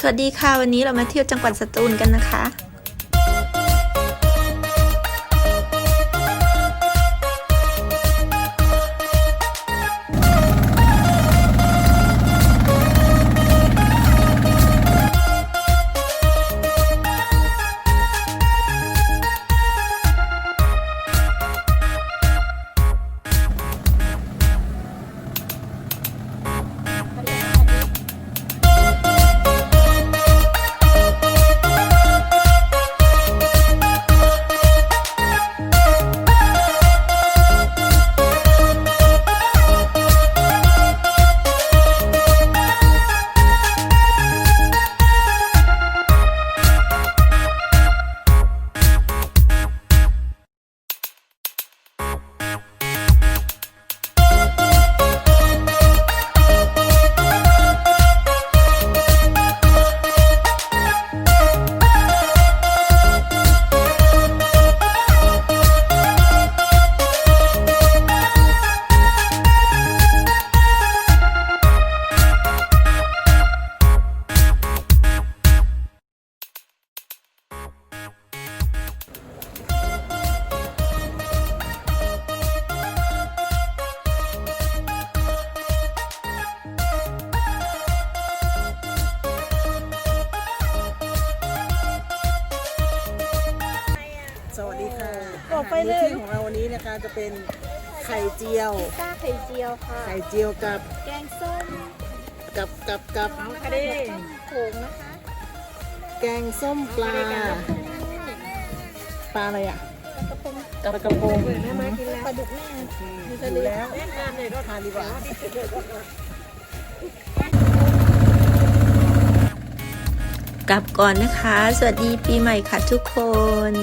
สวัสดีค่ะวันนี้เรามาเที่ยวจังหวัดสตูลกันนะคะ ดีค่ะบอกไปเลยอาหารมื้อที่ของเราวันนี้นะคะจะเป็นไข่เจียวซ่าไข่เจียวค่ะ ไข่เจียวกับแกงส้มกับกับกับกระเด้งโขงนะคะแกงส้มปลา ปลาอะไรอะกระพงปลากระพงแม่มากินแล้วปลาดุกแม่มีทะเลแล้วทานเลยก็ทานดีกว่ากลับก่อนนะคะ สวัสดีปีใหม่ค่ะทุกคน